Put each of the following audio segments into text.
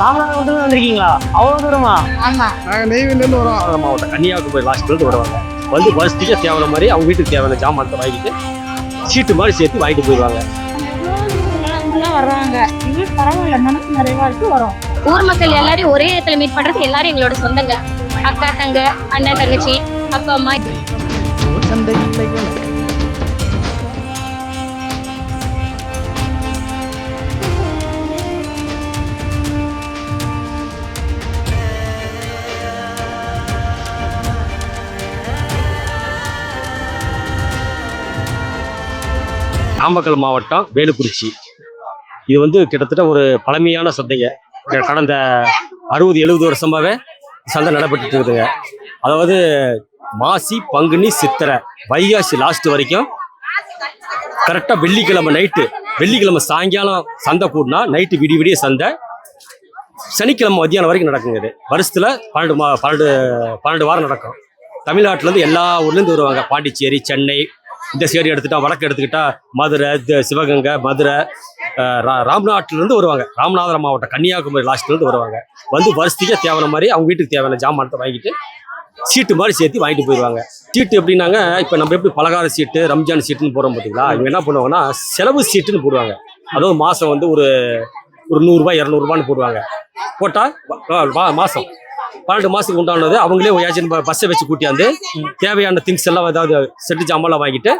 ராமநாதபுரத்துல வந்திருக்கீங்களா? அவ்வளவு தூரமா? ஆமா. நாங்கள் நெய்வேலியிலேருந்து வரோம். ராமநாதபுரம் மாவட்டம் கன்னியாகுமரி லாஸ்ட்லேருந்து வருவாங்க வந்து வசதியாக தேவையான மாதிரி அவங்க வீட்டுக்கு தேவையான ஜாமானத்தை வாங்கிட்டு சீட்டு மாதிரி சேர்த்து வாங்கிட்டு போயிடுவாங்க. வர்றாங்க. இது பரவாயில்ல மனசு நிறைவா இருக்கு வரோம். ஊர் மக்கள் எல்லாரையும் ஒரே இடத்துல மீட் பண்றது எல்லாரும் எங்களோட சொந்தங்க. அக்கா தங்க அண்ணன் தங்கச்சி அப்பா அம்மா. நாமக்கல் மாவட்டம் வேலுக்குறிச்சி. இது வந்து கிட்டத்தட்ட ஒரு பழமையான சந்தைங்க. கடந்த அறுபது எழுபது வருஷமாகவே சந்தை நடைபெற்றுட்டு இருக்குதுங்க அதாவது மாசி பங்குனி சித்திரை வைகாசி லாஸ்ட் வரைக்கும் கரெக்டாக வெள்ளிக்கிழமை நைட்டு வெள்ளிக்கிழமை சாயங்காலம் சந்தை கூடினா நைட்டு விடிய விடிய சந்தை. சனிக்கிழமை மத்தியானம் வரைக்கும் நடக்குங்க இது. வருஷத்தில் பன்னெண்டு மா பன்னெண்டு பன்னெண்டு வாரம் நடக்கும். தமிழ்நாட்டிலேருந்து எல்லா ஊர்லேருந்து வருவாங்க. பாண்டிச்சேரி சென்னை இந்த சைடு எடுத்துட்டா வடக்கு எடுத்துக்கிட்டா மதுரை சிவகங்கை மதுரை அஹ், ரா- வருவாங்க. ராமநாதபுரம் மாவட்டம் கன்னியாகுமரி லாஸ்ட்லேருந்து வருவாங்க. வந்து வருஷத்துக்கே தேவையான மாதிரி அவங்க வீட்டுக்கு தேவையான ஜாமானத்தை வாங்கிட்டு சீட்டு மாதிரி சேர்த்து வாங்கிட்டு போயிடுவாங்க. சீட்டு எப்படின்னாங்க இப்போ நம்ம எப்படி பலகார சீட்டு ரம்ஜான் சீட்டுன்னு போகிறோம் பார்த்தீங்களா இவங்க என்ன பண்ணுவாங்கன்னா செலவு சீட்டுன்னு போடுவாங்க. அதாவது மாதம் வந்து ஒரு ஒரு நூறுரூவா இரநூறுபான்னு போடுவாங்க. போட்டால் மாதம் பன்னெண்டு மாதத்துக்கு உண்டானது அவங்களே ஏஜென்ட் பஸ்ஸை வச்சு கூட்டியாந்து தேவையான திங்ஸ் எல்லாம் ஏதாவது செட்டு ஜாமான்லாம் வாங்கிட்டு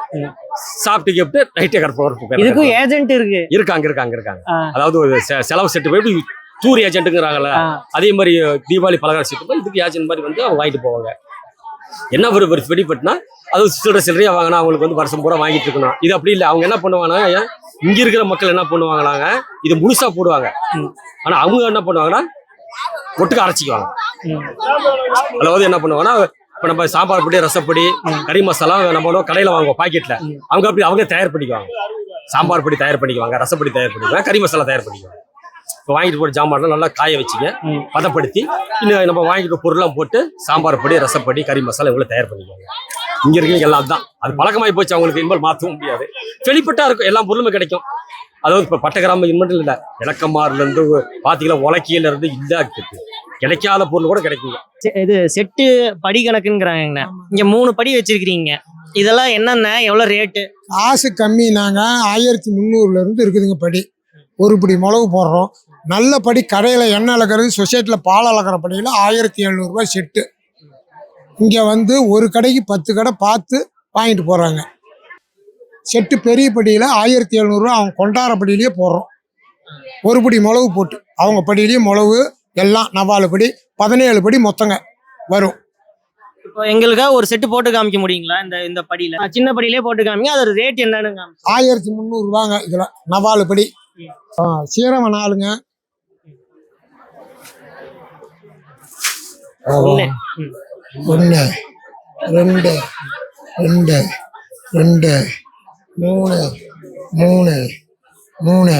சாப்பிட்டு கேப்ட்டு நைட்டே கடப்ப இதுக்கும் ஏஜென்ட் இருக்கு. இருக்காங்க இருக்காங்க இருக்காங்க. அதாவது ஒரு செலவு செட்டு போய் டூர் ஏஜென்ட்டுங்கிறாங்கல்ல. அதே மாதிரி தீபாவளி பலகார செட்டு போய் இதுக்கு ஏஜென்ட் மாதிரி வந்து அவங்க வாங்கிட்டு போவாங்க. என்ன ஒரு வெடிப்பட்டுனா அது சில்லறை சில்லறையா வாங்கினா அவங்களுக்கு வந்து வருஷம் பூரா வாங்கிட்டு இருக்கணும். இது அப்படி இல்லை. அவங்க என்ன பண்ணுவாங்கன்னா இங்க இருக்கிற மக்கள் என்ன பண்ணுவாங்களாங்க இது முழுசா போடுவாங்க. ஆனா அவங்க என்ன பண்ணுவாங்கன்னா ஒட்டுக்க அரைச்சிக்குவாங்க. அதாவது என்ன பண்ணுவாங்கன்னா இப்போ நம்ம சாம்பார் பொடி ரசப்பொடி கறி மசாலா நம்ம கடையில் வாங்குவோம் பாக்கெட்ல. அவங்க அப்படி அவங்க தயார் பண்ணிக்குவாங்க. சாம்பார் பொடி தயார் பண்ணிக்குவாங்க ரசப்பொடி தயார் பண்ணிக்குவாங்க கறி மசாலா தயார் பண்ணிக்குவாங்க. இப்போ வாங்கிட்டு போகிற ஜாமான்லாம் நல்லா காய வச்சுங்க பதப்படுத்தி இன்னும் நம்ம வாங்கிட்டு பொருள்லாம் போட்டு சாம்பார் பொடி ரசப்பொடி கறி மசாலா இவ்வளோ தயார் பண்ணிக்குவாங்க. இங்கே இருக்கிறவங்க எல்லாம் தான் அது பழக்கமாகி போச்சு அவங்களுக்கு இனிமேல் மாற்றவும் முடியாது. வெளிப்பட்டா இருக்கும் எல்லா பொருளுமே கிடைக்கும். அதாவது இப்போ பட்டகிராம இன்மட்டும் இல்லை. இலக்கமாறுல இருந்து உலக்கியிலேருந்து இதாக இருக்குது கிடைக்காத பொருள் கூட கிடைக்குங்க. செ- இது செட்டு படி கணக்குங்கிறாங்கண்ணே இங்க மூணு படி வச்சிருக்கீங்க இதெல்லாம் என்னென்ன? எவ்வளவு ரேட்டு? காசு கம்மி நாங்கள் ஆயிரத்தி முந்நூறுல இருந்து இருக்குதுங்க படி. ஒரு படி மிளகு போடுறோம். நல்ல படி கடையில் எண்ணெய் அளக்கிறது சொசைட்டியில் பால் அளக்கிற படியில் ஆயிரத்தி எழுநூறுபா செட்டு. இங்கே வந்து ஒரு கடைக்கு பத்து கடை பார்த்து வாங்கிட்டு போகிறாங்க செட்டு பெரிய படியில் ஆயிரத்தி எழுநூறுவா அவங்க கொண்டார படியிலேயே போடுறோம். ஒரு படி மிளகு போட்டு. அவங்க படியிலேயே மிளகு எல்லாம் நவாலு படி பதினேழு படி மொத்தங்க வரும். இப்போ எங்களுக்காக ஒரு செட்டு போட்டு காமிக்க முடியுங்களா? இந்த இந்த படியில? சின்ன படியிலே போட்டு காமிங்க அதோட ரேட் என்னன்னு ஆயிரத்தி முந்நூறுவாங்க இதில் நவாலு படி. ஆ, சீரக நாளுங்க. ஒன்று ரெண்டு ரெண்டு ரெண்டு மூணு மூணு மூணு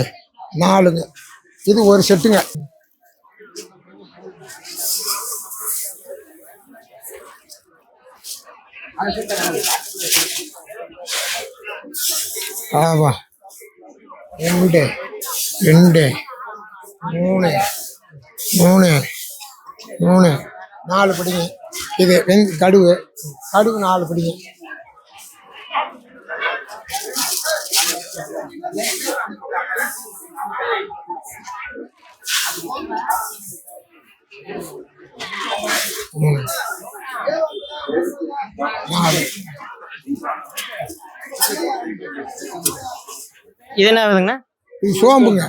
நாலுங்க. இது ஒரு செட்டுங்க ஆவா ரெண்டு ரெண்டு மூணு மூணு மூணு. நாலு படிங்க. இது வெங் கடுகு. கடுகு நாலு படிங்க மூணு நாலு இது என்ன இது சோம்புங்க.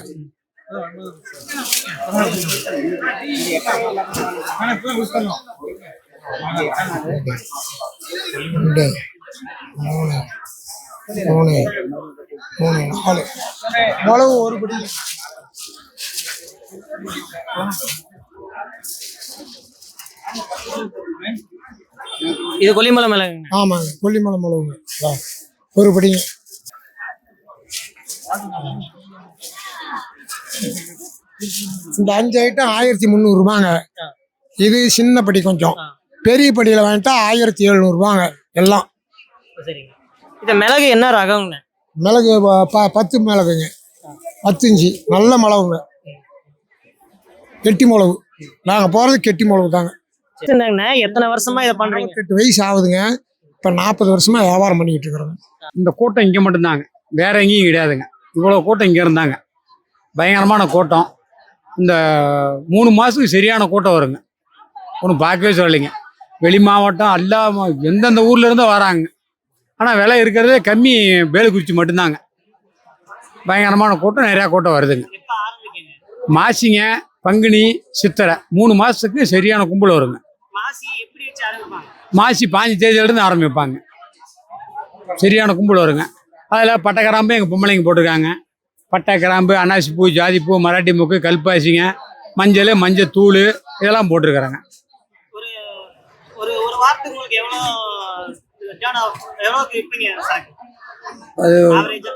ரெண்டு மூணு மூணு மூணு நாலு. மிளகு ஒரு படி இது கொல்லிமலை மிளகுங்க ஆமாங்க கொல்லிமலை மிளகுங்க. ஒரு படிங்க இந்த அஞ்சு ஐட்டம் ஆயிரத்தி முந்நூறுபாங்க. இது சின்ன படி கொஞ்சம். பெரிய படியில் வாங்கிட்டா ஆயிரத்தி எழுநூறுபாங்க எல்லாம். சரிங்க. இந்த மிளகு என்ன ரகங்கண்ணா மிளகு ப- பத்து மிளகுங்க. பத்து இஞ்சி நல்ல மிளகுங்க. கெட்டி மிளகு. நாங்கள் போகிறது கெட்டி மிளகு தாங்க. எத்தனை வருஷமா இதை பண்றீங்க? எட்டு வயசு ஆகுதுங்க. இப்போ நாற்பது வருஷமா வியாபாரம் பண்ணிக்கிட்டு இருக்கிறோங்க. இந்த கூட்டம் இங்கே மட்டும்தாங்க. வேற எங்கேயும் கிடையாதுங்க. இவ்வளோ கூட்டம் இங்கே இருந்தாங்க. பயங்கரமான கூட்டம். இந்த மூணு மாதத்துக்கு சரியான கூட்டம் வருங்க. ஒன்றும் பார்க்கவே சொல்லலைங்க. வெளி மாவட்டம் எல்லா எந்தெந்த ஊர்லேருந்தும் வராங்க. ஆனால் விலை இருக்கிறதே கம்மி வேலுக்குறிச்சி மட்டும்தாங்க. பயங்கரமான கூட்டம் நிறையா கூட்டம் வருதுங்க. மாசிங்க பங்குனி சித்திரை மூணு மாதத்துக்கு சரியான கும்பல் வருங்க. மாசி மாசி பாஞ்சு தேதியிலேருந்து ஆரம்பிப்பாங்க. சரியான கும்பல் வருங்க. அதில் பட்டை கிராம்பு எங்கள் பொம்பளைங்க போட்டிருக்காங்க. பட்டை கிராம்பு அன்னாசி பூ ஜாதி பூ மராட்டி மூக்கு கல்பாசிங்க மஞ்சள் மஞ்சள் தூள் இதெல்லாம் போட்டிருக்கிறாங்க. அது ஆவரேஜா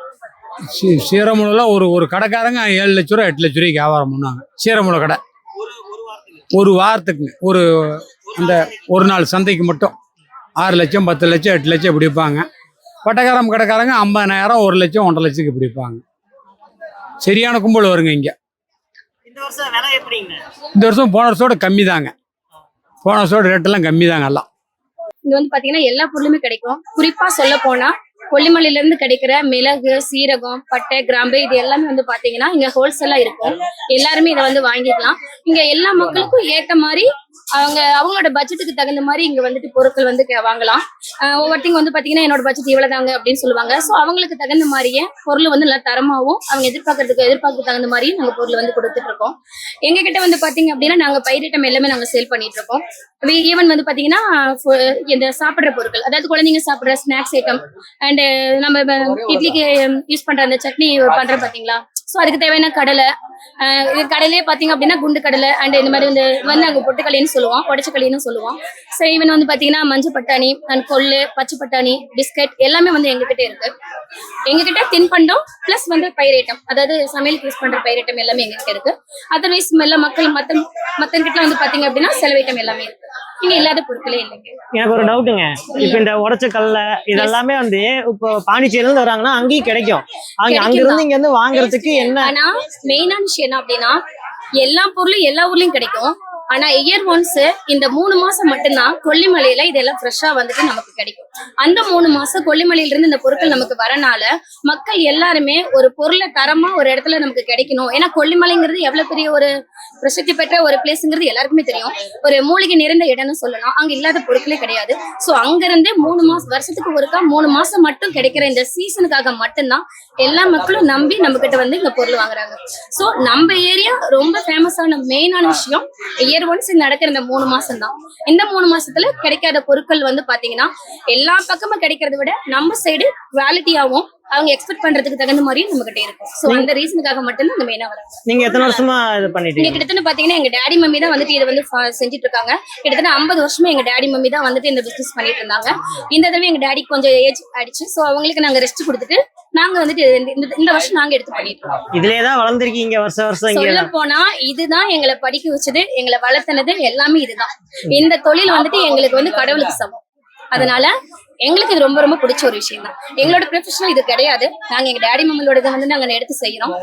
சி- சீரமுளெலாம் ஒரு ஒரு கடைக்காரங்க ஏழு லட்ச ரூபா எட்டு லட்ச ரூபாய்க்கு வியாபாரம் பண்ணுவாங்க. சீரமுளை கடை. ஒரு ஒரு வாரத்துக்கு? ஒரு வாரத்துக்குங்க ஒரு அந்த ஒரு நாள் சந்தைக்கு மட்டும். ஆறு லட்சம் பத்து லட்சம் எட்டு லட்சம் இப்படி விற்பாங்க. பட்டக்காரம் கடைக்காரங்க ஐம்பதாயிரம் ஒரு லட்சம் ஒன்றரை லட்சத்துக்கு இப்படி விற்பாங்க. சரியான கும்பல் வருங்க இங்கே. இந்த வருஷம் விலை எப்படிங்க? இந்த வருஷம் போன வருஷத்தோட கம்மி தாங்க போன வருஷத்தோட ரேட்டெல்லாம் கம்மி தாங்க எல்லாம். இங்க வந்து பாத்தீங்கன்னா எல்லா பொருளுமே கிடைக்கும். குறிப்பா சொல்ல போனா கொல்லிமலையில இருந்து கிடைக்கிற மிளகு சீரகம் பட்டை கிராம்பு இது எல்லாமே வந்து பாத்தீங்கன்னா இங்க ஹோல்சேலா இருக்கும். எல்லாருமே இதை வந்து வாங்கிக்கலாம். இங்க எல்லா மக்களுக்கும் ஏத்த மாதிரி அவங்க அவங்களோட பட்ஜெட்டுக்கு தகுந்த மாதிரி இங்க வந்துட்டு பொருட்கள் வந்து வாங்கலாம். ஒவ்வொருத்தங்க வந்து பாத்தீங்கன்னா என்னோட பட்ஜெட் இவ்வளவுதாங்க அப்படின்னு சொல்லுவாங்க. சோ அவங்களுக்கு தகுந்த மாதிரியே பொருள் வந்து நல்லா தரமாவும் அவங்க எதிர்பார்க்கறதுக்கு எதிர்பார்க்க தகுந்த மாதிரியும் நாங்க பொருள் வந்து கொடுத்துட்டு இருக்கோம் எங்க கிட்ட வந்து பாத்தீங்க அப்படின்னா நாங்க பயிரிட்டம் எல்லாமே நாங்க சேல் பண்ணிட்டு இருக்கோம் ஈவன் வந்து பாத்தீங்கன்னா இந்த சாப்பிடுற பொருட்கள் அதாவது குழந்தைங்க சாப்பிடுற ஸ்நாக்ஸ் ஐட்டம் அண்ட் நம்ம இட்லிக்கு யூஸ் பண்ற அந்த சட்னி பண்றோம் பாத்தீங்களா? ஸோ அதுக்கு தேவையான கடலை இது கடலையே பாத்தீங்க அப்படின்னா குண்டு கடலை அண்ட் இந்த மாதிரி இந்த வந்து நாங்கள் பொட்டுக்கலைன்னு சொல்லுவோம் உடச்சக்கலைன்னு சொல்லுவோம். ஸோ ஈவன் வந்து பாத்தீங்கன்னா மஞ்சள் பட்டாணி அண்ட் கொள்ளு பச்சை பட்டாணி பிஸ்கட் எல்லாமே வந்து எங்ககிட்ட இருக்கு. எங்ககிட்ட தின்பண்டம் ப்ளஸ் வந்து பயிரேட்டம் அதாவது சமையலுக்கு யூஸ் பண்ற பயிரேட்டம் எல்லாமே எங்ககிட்ட இருக்கு. அதர்வைஸ் எல்லா மக்கள் மத்த மத்தவங்கிட்ட வந்து பாத்தீங்க அப்படின்னா செலவைட்டம் எல்லாமே இருக்கு. இங்க இல்லாத பொருட்களே இல்லைங்க. எனக்கு ஒரு டவுட்டுங்க இப்ப இந்த உடைச்ச கல்ல இதெல்லாமே வந்து இப்போ பாண்டிச்சேரியில இருந்து வராங்கன்னா அங்கேயும் கிடைக்கும். அவங்க அங்க இருந்து இங்க இருந்து வாங்குறதுக்கு என்ன? ஆனா மெயினான விஷயம் என்ன அப்படின்னா எல்லா பொருளும் எல்லா ஊர்லயும் கிடைக்கும். ஆனா இயர் ஒன்ஸ் இந்த மூணு மாசம் மட்டும்தான் கொல்லிமலையில இதெல்லாம் ஃப்ரெஷ்ஷா வந்துட்டு நமக்கு கிடைக்கும். அந்த மூணு மாசம் கொல்லிமலையில இருந்து இந்த பொருட்கள் நமக்கு வரனால மக்கள் எல்லாருமே ஒரு பொருளை தரமா ஒரு இடத்துல நமக்கு கிடைக்கணும். ஏன்னா கொல்லிமலைங்கிறது எவ்வளவு பெரிய ஒரு பிரசித்தி பெற்ற ஒரு பிளேஸ்ங்கிறது எல்லாருக்குமே தெரியும். ஒரு மூலிகை நிறைந்த இடம்னு சொல்லலாம். அங்க இல்லாத பொருட்களே கிடையாது. சோ அங்க இருந்தே மூணு மாசம் வருஷத்துக்கு ஒருக்கா மூணு மாசம் மட்டும் கிடைக்கிற இந்த சீசனுக்காக மட்டும்தான் எல்லா மக்களும் நம்பி நம்ம கிட்ட வந்து இங்க பொருள் வாங்குறாங்க. சோ நம்ம ஏரியா ரொம்ப ஃபேமஸான மெயினான விஷயம் இயர் ஒன்ஸ் நடக்கிற இந்த மூணு மாசம் தான் இந்த மூணு மாசத்துல கிடைக்காத பொருட்கள் வந்து பாத்தீங்கன்னா எல்லா பக்கமும் கிடைக்கிறத விட நம்ம சைடு குவாலிட்டியாவும் அவங்க எக்ஸ்பெக்ட் பண்றதுக்கு தகுந்த மாதிரியும் நம்ம கிட்ட இருக்கும். சோ அந்த ரீசனுக்காக மட்டும்தான் இந்த மெயினா வராங்க. நீங்க எத்தனை வருஷமா இது பண்ணிட்டு இருக்கீங்க? கிட்டத்தட்ட பாத்தீங்கன்னா எங்க டாடி மம்மி தான் வந்துட்டு இதை வந்து செஞ்சுட்டு இருக்காங்க. கிட்டத்தட்ட ஐம்பது வருஷமா எங்க டாடி மம்மி தான் வந்துட்டு இந்த பிசினஸ் பண்ணிட்டு இருந்தாங்க. இந்த தடவை எங்க டாடி கொஞ்சம் ஏஜ் ஆயிடுச்சு சோ அவங்களுக்கு நாங்க ரெஸ்ட் கொடுத்துட்டு நாங்க வந்துட்டு இந்த- வருஷம் நாங்க எடுத்து பண்ணிட்டு இருக்கோம். இதுலயே தான் வளர்ந்துருக்கீங்க வருஷம் வருஷம் சொல்ல போனா இதுதான் எங்களை படிக்க வச்சது எங்களை வளர்த்தனது எல்லாமே இதுதான். இந்த தொழில் வந்துட்டு எங்களுக்கு வந்து கடவுளுக்கு சமம். அதனால எங்களுக்கு இது ரொம்ப ரொம்ப பிடிச்ச ஒரு விஷயம் தான். எங்களோட ப்ரொஃபஷனல் இது கிடையாது. நாங்க எங்க டாடி மம்மளோட இதை வந்து நாங்க எடுத்து செய்யறோம்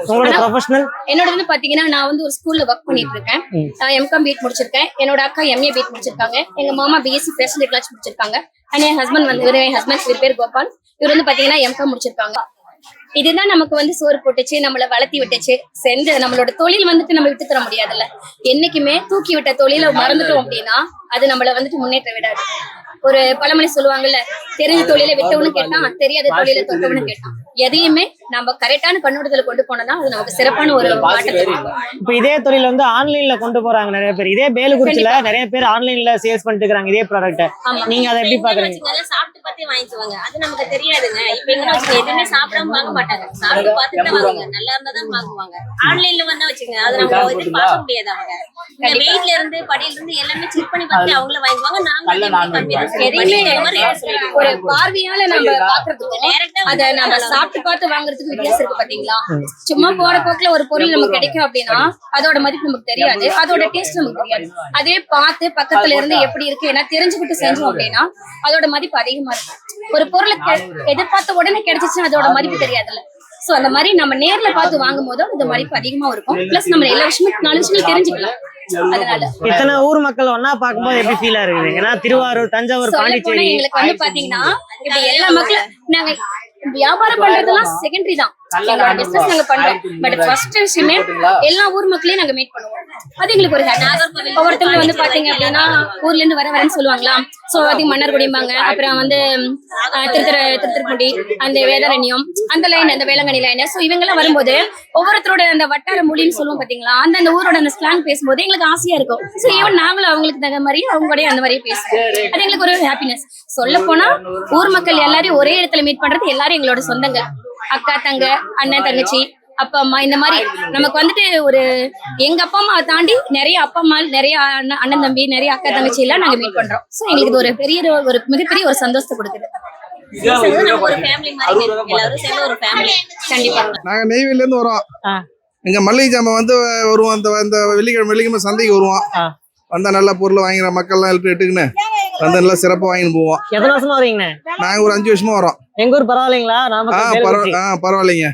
என்னோட வந்து பாத்தீங்கன்னா நான் வந்து ஒரு ஸ்கூல்ல ஒர்க் பண்ணிட்டு இருக்கேன். நான் எம்காம் பிஎட் முடிச்சிருக்கேன். என்னோட அக்கா எம்ஏ பிஎட் முடிச்சிருக்காங்க. எங்க மாமா பிஎஸ்சி ஃபேஷன் டெக்னாலஜி முடிச்சிருக்காங்க. அண்ட் என் ஹஸ்பண்ட் வந்து என் ஹஸ்பண்ட் இவர் பேர் கோபால். இவர் வந்து பாத்தீங்கன்னா எம்காம் முடிச்சிருக்காங்க. இதுதான் நமக்கு வந்து சோறு போட்டுச்சு நம்மள வளர்த்தி விட்டுச்சு. செஞ்ச நம்மளோட தொழில் வந்துட்டு நம்ம விட்டு தர முடியாதுல்ல. என்னைக்குமே தூக்கி விட்ட தொழிலை மறந்துட்டோம் அப்படின்னா அது நம்மள வந்துட்டு முன்னேற்ற விடாது. ஒரு பழமொழி சொல்லுவாங்கல்ல தெரிஞ்ச தொழிலை விட்டவனு கேட்டான் தெரியாத தொழிலை தொட்டவனு கேட்டான். எதையுமே நம்ம கரெக்டான கண்ணோட்டத்துல கொண்டு போனோம்னா அது நமக்கு சிறப்பான ஒரு. இப்போ இதே தொழில் வந்து ஆன்லைன்ல கொண்டு போறாங்க நிறைய பேர். இதே பேலுக்குறிச்சில நிறைய பேர் ஆன்லைன்ல சேல்ஸ் பண்ணிட்டு இருக்காங்க இதே ப்ராடக்ட். நீங்க அதை எப்படி பாக்குறீங்க? சாப்பிட்டு பார்த்தே வாங்கிக்குவாங்க அது நமக்கு தெரியாதுங்க. இப்ப எங்க வச்சுக்கோங்க எதுவுமே சாப்பிடாம வாங்க மாட்டாங்க. சாப்பிட்டு பார்த்துட்டு தான் வாங்குவாங்க. நல்லா இருந்தா தான் வாங்குவாங்க ஆன்லைன்ல வந்தா வச்சுக்கோங்க அது நம்ம வந்து பார்க்க முடியாது அவங்க. இந்த வெயிட்ல இருந்து படியில இருந்து எல்லாமே செக் பண்ணி பார்த்து அவங்கள வாங்குவாங்க நாங்க எதையுமே. ஒரு பார்வையால நம்ம ஆ அத நம்ம சாப்பிட்டு பார்த்து வாங்குறதுக்கு வித்தியாசம் இருக்கு பாத்தீங்களா? சும்மா போற போக்குல ஒரு பொருள் நமக்கு கிடைக்கும் அப்படின்னா அதோட மதிப்பு நமக்கு தெரியாது. அதோட டேஸ்ட் நமக்கு தெரியாது. அதே பார்த்து பக்கத்துல இருந்து எப்படி இருக்கு ஏன்னா தெரிஞ்சுக்கிட்டு செஞ்சோம் அப்படின்னா அதோட மதிப்பு அதிகமா இருக்கும். ஒரு பொருளை எதிர்பார்த்த உடனே கிடைச்சிச்சுன்னா அதோட மதிப்பு தெரியாதுல்ல. சோ அந்த மாதிரி நம்ம நேர்ல பார்த்து வாங்கும் போது அந்த மதிப்பு அதிகமா இருக்கும். பிளஸ் நம்ம எல்லா விஷயமும் நாலு விஷயங்களும் தெரிஞ்சுக்கலாம். அதனால. இத்தனை ஊர் மக்கள் ஒன்னா பார்க்கும்போது எப்படி ஃபீலா இருக்குது? ஏன்னா திருவாரூர் தஞ்சாவூர் பாண்டிச்சேரி. எங்களுக்கு வந்து பாத்தீங்கன்னா எல்லா மக்களும் நாங்க வியாபாரம் பண்றதெல்லாம் செகண்டரி தான். எங்களோட பிசினஸ் நாங்க பண்றோம். பட் ஃபர்ஸ்ட் விஷயமே எல்லா ஊர் மக்களையும் நாங்க மீட் பண்ணுவோம். அது எங்களுக்கு ஒரு. ஒவ்வொருத்தவங்க வந்து பாத்தீங்க அப்படின்னா ஊர்ல இருந்து வர வரேன்னு சொல்லுவாங்களா? சோ அது மன்னர் குடிம்பாங்க. அப்புறம் வந்து திருத்திர திருத்திருப்பூண்டி அந்த வேதாரண்யம் அந்த லைன் அந்த வேளாங்கண்ணி லைன் சோ இவங்க எல்லாம் வரும்போது ஒவ்வொருத்தரோட அந்த வட்டார மொழின்னு சொல்லுவோம் பாத்தீங்களா? அந்த அந்த ஊரோட அந்த ஸ்லாங் பேசும்போது எங்களுக்கு ஆசையா இருக்கும். சோ ஈவன் நாங்களும் அவங்களுக்கு தகுந்த மாதிரி அவங்களோடய அந்த மாதிரியே பேசுவோம். அது எங்களுக்கு ஒரு ஹாப்பினஸ் சொல்ல போனா ஊர் மக்கள் எல்லாரையும் ஒரே இடத்துல மீட் பண்றது எல்லாரும் எங்களோட சொந்தங்கள் அக்கா தங்க அண்ணன் தங்கச்சி அப்பா அம்மா இந்த மாதிரி நமக்கு வந்துட்டு ஒரு எங்க அப்பா அம்மாவை தாண்டி நிறைய அப்பா அம்மா நிறைய அண்ணன் அண்ணன் தம்பி நிறைய அக்கா தங்கச்சி எல்லாம் நாங்க மீட் பண்றோம். சோ எங்களுக்கு இது ஒரு பெரிய ஒரு- ஒரு மிகப்பெரிய ஒரு சந்தோஷத்தை கொடுக்குது. நம்ம ஒரு ஃபேமிலி மாதிரி. எல்லாரும் சேர்ந்து ஒரு ஃபேமிலி கண்டிப்பா. நாங்க நெய்வேலில இருந்து வரோம். இங்க மல்லிகை ஜாமான் வந்து வருவோம் அந்த அந்த வெள்ளிக்கிழமை வெள்ளிக்கிழமை சந்தைக்கு வருவோம். வந்தா நல்ல பொருள் வாங்கிற மக்கள்லாம் எடுத்து எடுத்துக்கின்னு வந்து நல்லா சிறப்பா வாங்கிட்டு போவோம். நாங்க ஒரு அஞ்சு வருஷமா வரோம். எங்க ஊர் பரவாயில்லைங்களா? நாம ஆ பரவ ஆ பரவாயில்லைங்க.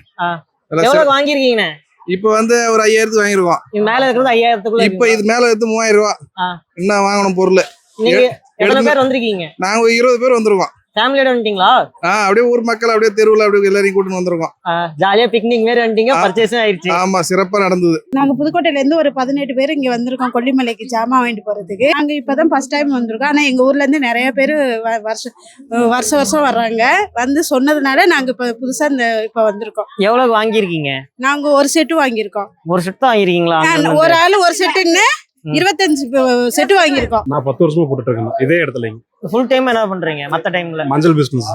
எவ்வளவு வாங்கிருக்கீங்கண்ணே இப்ப வந்து ஒரு ஐயாயிரத்துக்கு வாங்கிருக்கோம் மேல இருக்கிறது ஐயாயிரத்துக்குள்ள இப்ப இது மேல எடுத்து மூவாயிரம் ரூபா. இன்னும் வாங்கணும் பொருள். நீங்க எத்தனை பேர் வந்திருக்கீங்க? நாங்க ஒரு இருபது பேர் வந்திருக்கோம். ஃபேமிலியோட வந்துட்டீங்களா? ஆ அப்படியே ஊர் மக்கள் அப்படியே தெருவுல அப்படியே எல்லாரையும் கூட்டிட்டு வந்திருக்கோம். ஜாலியா பிக்னிக் மாரி வந்துட்டீங்க. பர்ச்சேஸும் ஆயிடுச்சு. ஆமா சிறப்பா நடந்தது. நாங்க புதுக்கோட்டையில இருந்து ஒரு பதினெட்டு பேர் இங்க வந்திருக்கோம் கொல்லிமலைக்கு ஜாமான் வாங்கிட்டு போறதுக்கு. நாங்க இப்பதான் ஃபர்ஸ்ட் டைம் வந்திருக்கோம். ஆனா எங்க ஊர்ல இருந்து நிறைய பேர் வருஷம் வருஷம் வருஷம் வர்றாங்க. வந்து சொன்னதுனால நாங்க இப்ப புதுசா இந்த இப்ப வந்திருக்கோம். எவ்வளவு வாங்கியிருக்கீங்க? நாங்க ஒரு செட்டு வாங்கியிருக்கோம். ஒரு செட் தான் வாங்கிருக்கீங்களா ஒரு ஆளு ஒரு செட்டுன்னு. இருபத்தஞ்சு செட்டு வாங்கியிருக்கோம். நான் பத்து வருஷமா போட்டுட்டு இருக்கேன் இதே இடத்துல ஃபுல் டைம் என்ன பண்றீங்க? மத்த டைம்ல மஞ்சள் பிசினஸ்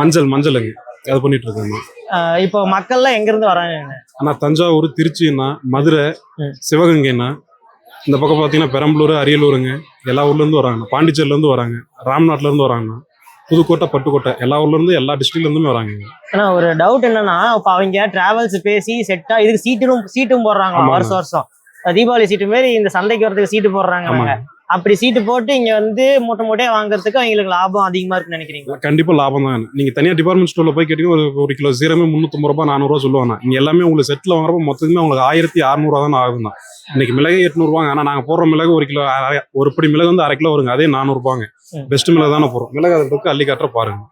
மஞ்சள் மஞ்சளுங்க அது பண்ணிட்டு இருக்கேன் இப்போ மக்கள்லாம் எங்க இருந்து வராங்க ஆனா தஞ்சாவூர் திருச்சின்னா மதுரை. சிவகங்கைன்னா இந்த பக்கம் பார்த்தீங்கன்னா பெரம்பலூர் அரியலூருங்க எல்லா ஊர்ல இருந்து வராங்க பாண்டிச்சேரில இருந்து வராங்க. ராம்நாட்ல இருந்து வராங்க புதுக்கோட்டை பட்டுக்கோட்டை. எல்லா ஊர்ல இருந்து எல்லா டிஸ்ட்ரிக்ட்ல இருந்துமே வராங்க ஆனா ஒரு டவுட் என்னன்னா இப்ப அவங்க டிராவல்ஸ் பேசி செட்டா இதுக்கு சீட்டும் சீட்டும் போடுறாங்க. வருஷம் வருஷம். தீபாவளி சீட்டு மாரி இந்த சந்தைக்கு வரதுக்கு சீட்டு போடுறாங்க அவங்க. அப்படி சீட்டு போட்டு இங்க வந்து மூட்டை மூட்டையா வாங்குறதுக்கு அவங்களுக்கு லாபம் அதிகமா இருக்குன்னு நினைக்கிறீங்க கண்டிப்பா லாபம் தான். நீங்க தனியா டிபார்ட்மெண்ட் ஸ்டோர்ல போய் கேட்டீங்கன்னா ஒரு ஒரு கிலோ சீரமே முந்நூத்தம்பது ரூபாய் நானூறுவா சொல்லுவாங்க. இங்க எல்லாமே உங்களுக்கு செட்டில் வாங்குறப்ப மொத்தமே உங்களுக்கு ஆயிரத்தி அறுநூறுவா தான் ஆகும் தான். இன்னைக்கு மிளகு எட்நூறுவாங்க ஆனா நாங்க போடுற மிளகு ஒரு கிலோ ஒரு படி மிளகு வந்து அரை கிலோ வருங்க. அதே நானூறுபாங்க. ம். பெஸ்ட் மிளகு தானே போடுறோம். மிளகு அதை இருக்கு அள்ளி காட்டுற பாருங்க.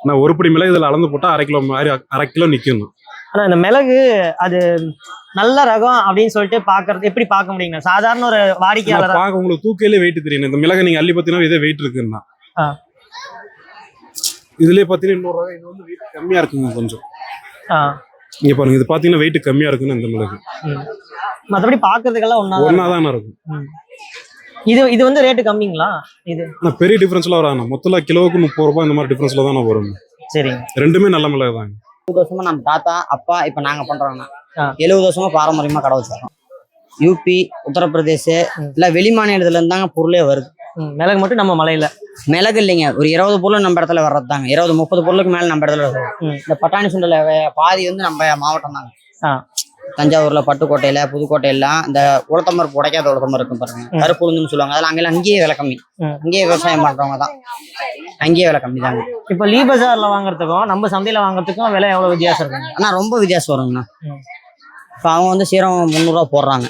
நான் ஒரு படி மிளகு இதுல அளந்து போட்டா அரை கிலோ மாதிரி அரை கிலோ நிக்கும் ஆனா இந்த மிளகு அது நல்ல ரகம் அப்படின்னு சொல்லிட்டு பாக்குறது எப்படி பார்க்க முடியுங்க? சாதாரண ஒரு வாடிக்கையாளர்? பார்க்க உங்களுக்கு தூக்கையிலே வெயிட் தெரியும். இந்த மிளகு நீங்க அள்ளி பார்த்தீங்கன்னா இதே வெயிட் இருக்குன்னா. இதுலயே பார்த்தீங்கன்னா இன்னொரு ரகம் இது வந்து வெயிட் கம்மியா இருக்குங்க கொஞ்சம். இங்க பாருங்க இது பாத்தீங்கன்னா வெயிட் கம்மியா இருக்குன்னு இந்த மிளகு. மத்தபடி பாக்குறதுக்கெல்லாம் ஒன்னா ஒன்னா தானே இருக்கும். இது இது வந்து ரேட்டு கம்மிங்களா? இது? பெரிய டிஃபரன்ஸ்லாம் வராது மொத்தல கிலோவுக்கு முப்பது ரூபாய் இந்த மாதிரி டிஃபரன்ஸ்ல தானே வரும். சரிங்க. ரெண்டுமே நல்ல மிளகு தாங்க எழுபது வருஷமா நம்ம தாத்தா அப்பா இப்ப நாங்க பண்றோம்னா. எழுபது வருஷமா பாரம்பரியமா கடை வச்சிருக்கோம். யூபி உத்தரப்பிரதேச இல்ல வெளி மாநிலத்துல இருந்தாங்க பொருளே வருது. மிளகு மட்டும் நம்ம மலையில. மிளகு இல்லைங்க. ஒரு இருபது பொருள் நம்ம இடத்துல வர்றது தாங்க இருபது முப்பது பொருளுக்கு மேல நம்ம இடத்துல வருது. இந்த பட்டாணி சுண்டல பாதி வந்து நம்ம மாவட்டம் தாங்க. தஞ்சாவூர்ல பட்டுக்கோட்டையில புதுக்கோட்டையெல்லாம் இந்த உளுத்தம்பருப்பு உடைக்காத உளுத்தம்பரு இருக்கும் பாருங்க. ம். கருப்பு உளுந்துன்னு சொல்லுவாங்க. அதெல்லாம் அங்கெல்லாம் அங்கேயே விலை கம்மி. அங்கேயே விவசாயம் பண்றவங்க தான். அங்கேயே விலை கம்மி தாங்க. இப்போ லீ பஜார்ல வாங்குறதுக்கும் நம்ம சந்தையில வாங்குறதுக்கும் விலை எவ்வளவு வித்தியாசம் இருக்குங்க ஆனா ரொம்ப வித்தியாசம் வருங்கண்ணா. இப்போ அவங்க வந்து சீரகம் முந்நூறுரூவா போடுறாங்க.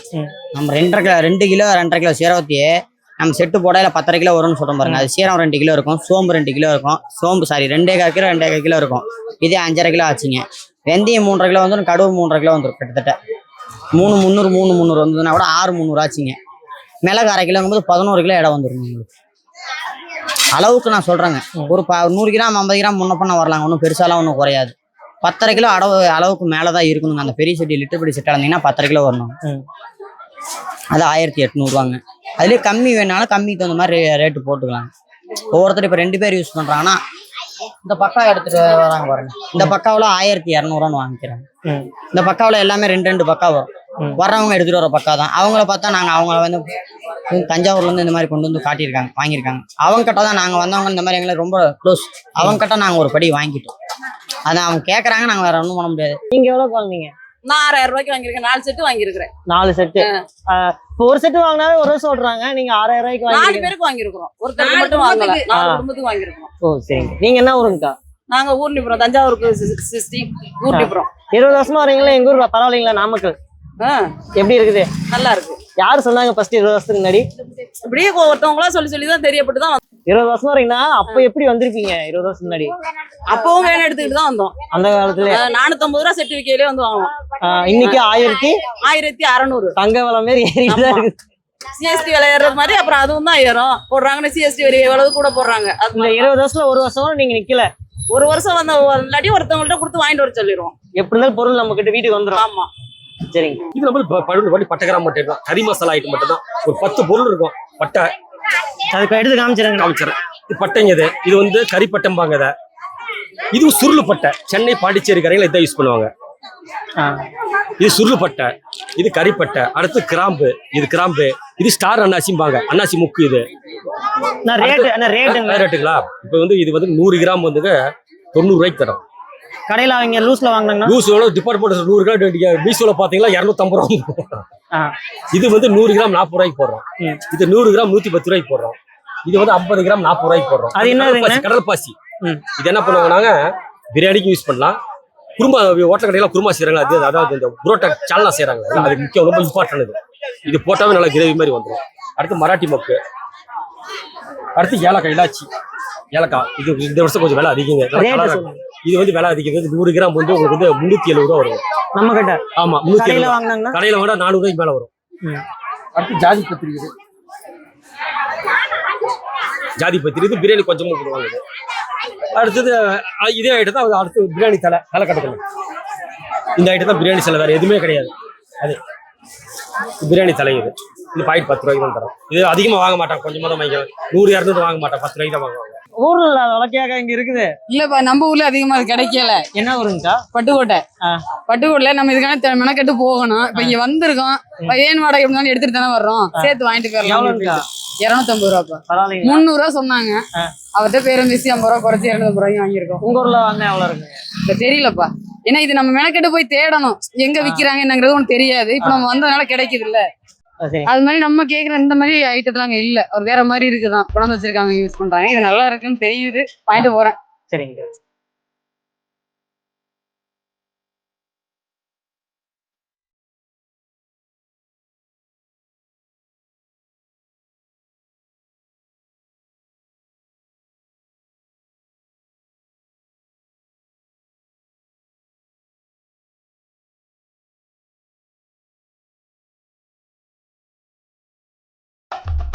நம்ம ரெண்டரை கிலோ ரெண்டு கிலோ ரெண்டரை கிலோ சீரகத்தையே நம்ம செட்டு போடையில பத்தரை கிலோ வரும்னு சொல்றோம் பாருங்க. அது சீரகம் ரெண்டு கிலோ இருக்கும் சோம்பு ரெண்டு கிலோ இருக்கும் சோம்பு சாரி ரெண்டே கால் கிலோ ரெண்டே கால் கிலோ இருக்கும். இதே அஞ்சரை கிலோ ஆச்சுங்க. வெந்தயம் மூன்றரை கிலோ வந்துடும் கடுகு மூன்றரை கிலோ வந்துடும் கிட்டத்தட்ட. மூணு முந்நூறு மூணு முந்நூறு வந்ததுன்னா கூட ஆறு முந்நூறு ஆச்சுங்க. மிளகு அரை கிலோங்கும்போது பதினோரு கிலோ இடம் வந்துடும் உங்களுக்கு. அளவுக்கு நான் சொல்றேங்க. ஒரு ப நூறு கிராம் ஐம்பது கிராம் முன்ன பண்ண வரலாங்க. ஒன்றும் பெருசாலாம் ஒன்றும் குறையாது. பத்தரை கிலோ அளவு அளவுக்கு மேலே தான் இருக்கணுங்க அந்த பெரிய செட்டி லிட்டர் படி செட் அளந்தீங்கன்னா பத்தரை கிலோ வரணும். அது ஆயிரத்தி எட்நூறுவாங்க அதுலேயே கம்மி வேணாலும் கம்மிக்கு தகுந்த மாதிரி ரேட்டு போட்டுக்கலாம் ஒவ்வொருத்தர் இப்போ ரெண்டு பேர் யூஸ் பண்ணுறாங்கன்னா இந்த பக்கா எடுத்துட்டு வராங்க பாருங்க. இந்த பக்காவில் ஆயிரத்தி இரநூறுவான்னு வாங்கிக்கிறாங்க. இந்த பக்காவில் எல்லாமே ரெண்டு ரெண்டு பக்கா வரும். வர்றவங்க எடுத்துட்டு வர பக்கா தான். அவங்கள பார்த்தா நாங்கள் அவங்கள வந்து தஞ்சாவூர்ல இருந்து இந்த மாதிரி கொண்டு வந்து காட்டியிருக்காங்க வாங்கியிருக்காங்க. அவங்க கிட்ட தான் நாங்கள் வந்தவங்க இந்த மாதிரி எங்களுக்கு ரொம்ப க்ளோஸ் அவங்க கிட்ட நாங்கள் ஒரு படி வாங்கிட்டோம். அதை அவங்க கேட்குறாங்க நாங்கள் வேற ஒன்றும் பண்ண முடியாது. நீங்க எவ்வளவு வாங்குனீங்க நான் ஆறாயிரம் ரூபாய்க்கு வாங்கியிருக்கேன். நாலு செட்டு வாங்கியிருக்கிறேன். நாலு செட்டு இப்போ ஒரு செட்டு வாங்கினாவே ஒரு வருஷம் சொல்றாங்க. நீங்க ஆறாயிரம் ரூபாய்க்கு நாலு வாங்கிருக்கீங்க. பேருக்கு வாங்கியிருக்கிறோம். ஒருத்தருக்கு நாலு மட்டும் வாங்கல. குடும்பத்துக்கு. நாலு ஆ. குடும்பத்துக்கு வாங்கியிருக்கிறோம். ஓ சரிங்க. நீங்க என்ன ஊருங்கக்கா? நாங்க ஊர்னிபுரம் தஞ்சாவூருக்கு சிஸ்டி ஊர்னிபுரம் இருபது வருஷமா வரீங்களா? எங்க ஊர் பரவாயில்லைங்களா? நாமக்கல். ஆ, எப்படி இருக்குது? நல்லா இருக்கு. யார் சொன்னாங்க ஃபர்ஸ்ட் இருபது வருஷத்துக்கு முன்னாடி? இப்படியே ஒருத்தவங்களா சொல்லி சொல்லி தான் தெரியப்பட்டு தான். இருபது வருஷம் வரீங்கன்னா அப்ப எப்படி வந்திருப்பீங்க இருபது வருஷம் முன்னாடி? அப்பவும் வேணும் எடுத்துக்கிட்டு தான் வந்தோம். அந்த காலத்துல? ஆ, நானூத்தம்பது ரூபா விக்கையிலே வந்து வாங்கலாம் ஆஹ், இன்னைக்கு ஆயிரத்தி? ஆயிரத்தி அறநூறு. தங்க விலை மாரி ஏறிட்டு தான் இருக்கு. சிஎஸ்டி விலை மாதிரி அப்புறம் அதுவும் தான் ஏறும். போடுறாங்கன்னு சிஎஸ்டி வரி எவ்வளவு கூட போடுறாங்க. அது இருபது வருஷத்துல ஒரு வருஷம் நீங்க நிக்கல. ஒரு வருஷம் வந்து இல்லாட்டி ஒருத்தவங்கள்ட்ட கொடுத்து வாங்கிட்டு வர சொல்லிடுவோம். எப்படி இருந்தாலும் பொருள் நம்ம கிட்ட வீட்டுக்கு வந்துரும். ஆமா. சரிங்க. இது நம்ம ப- பழுது பண்ணி பட்டை கிராம் மட்டும் தான் கறி மசாலா ஐட்டம் மட்டும் தான். ஒரு பத்து பொருள் இருக்கும். பட்டை. அதுக்கு எடுத்து காமிச்சிருங்க காமிச்சிடறேன். இது பட்டைங்க இது. இது வந்து கறிப்பட்டைம்பாங்க இதை. இது சுருளு பட்டை. சென்னை பாண்டிச்சேரி கரையில் இதான் யூஸ் பண்ணுவாங்க. இது சுருளு பட்டை. இது கறிப்பட்டை அடுத்து கிராம்பு. இது கிராம்பு. இது ஸ்டார் அன்னாசிம்பாங்க அன்னாசி முக்கு இது. ரேட்டுங்களா இப்போ வந்து இது வந்து நூறு கிராம் வந்துங்க. தொண்ணூறு ரூபாய்க்கு தரோம் கடையில அவங்க லூஸ்ல வாங்கினாங்கன்னா? லூஸ் எவ்வளோ டிபார்ட்மெண்ட் நூறு கிராம் நீங்க மீஷோல பாத்தீங்களா? இரநூத்தம்பது ரூபா. இது வந்து நூறு கிராம் நாற்பது ரூபாய்க்கு போடுறோம். இது நூறு கிராம் நூத்தி பத்து ரூபாய்க்கு போடுறோம். இது வந்து ஐம்பது கிராம் நாற்பது ரூபாய்க்கு போடுறோம். அது என்னதுங்க? கடல் பாசி. இது என்ன பண்ணுவாங்கன்னாங்க பிரியாணிக்கு யூஸ் பண்ணலாம். குருமா ஹோட்டல் கடையில குருமா செய்யறாங்க அது அதாவது இந்த புரோட்டா சால்னா செய்யறாங்க அது முக்கியம் ரொம்ப இம்பார்ட்டன்ட் இது. இது போட்டாவே நல்லா கிரேவி மாதிரி வந்துடும் அடுத்து மராட்டி மொக்கு. அடுத்து ஏலக்காய் இலாச்சி. ஏலக்காய். இது இந்த வருஷம் கொஞ்சம் விலை அதிகங்க. இது வந்து விலை அதிகம். நூறு கிராம் வந்து உங்களுக்கு வந்து முன்னூத்தி எழுபது ரூபா வரும். நம்ம கிட்ட ஆமா கடையில எழுபது வாங்கினாங்கன்னா? கடையில விட நானூறு ரூபாய்க்கு மேல வரும். அடுத்து ஜாதி பத்திரி இது ஜாதி பத்திரி இது பிரியாணி கொஞ்சமா போடுவாங்க இது. அடுத்தது இதே ஐட்டம் தான் அடுத்து பிரியாணி தலை தலை கட்டணும் இந்த ஐட்டம் தான் பிரியாணி சில வேற எதுவுமே கிடையாது. அது. பிரியாணி தலை இது. இது பாக்கெட் பத்து ரூபாய்க்கு தான் தரோம். இது அதிகமா வாங்க மாட்டாங்க கொஞ்சமா தான் வாங்கிக்கலாம். நூறு இரநூறு வாங்க மாட்டாங்க பத்து ரூபாய்க்கு தான் வாங்குவாங்க. ஊர்ல இல்லாத இங்க இருக்குது. இல்லப்பா நம்ம ஊர்ல அதிகமா அது கிடைக்கல. என்ன ஊருங்கக்கா? பட்டுக்கோட்டை. பட்டுக்கோட்டையில நம்ம இதுக்கான மெனக்கெட்டு போகணும். இப்ப இங்க வந்திருக்கோம். ஏன் வாடகை எப்படி எடுத்துட்டு தானே வர்றோம். சேர்த்து வாங்கிட்டு போயிடலாம். இருநூத்தம்பது ரூபாப்பா. முந்நூறு ரூபா சொன்னாங்க. அவர்கிட்ட பேரும் பேசி ஐம்பது ரூபா குறைச்சி இருநூத்தம்பது ரூபாய்க்கு வாங்கியிருக்கோம். உங்க ஊர்ல வாங்க எவ்வளவு இருக்குங்க இப்ப தெரியலப்பா. ஏன்னா இது நம்ம மெனக்கெட்டு போய் தேடணும். எங்க விக்கிறாங்க என்னங்கிறது ஒண்ணு தெரியாது. இப்ப நம்ம வந்ததுனால கிடைக்குது இல்ல அது மாதிரி நம்ம கேக்குற இந்த மாதிரி ஐட்டத்துல அங்க இல்ல. ஒரு வேற மாதிரி இருக்குதான். குழந்தை வச்சிருக்காங்க யூஸ் பண்றாங்க. இது நல்லா இருக்குன்னு தெரியுது. வாங்கிட்டு போறேன். சரிங்க.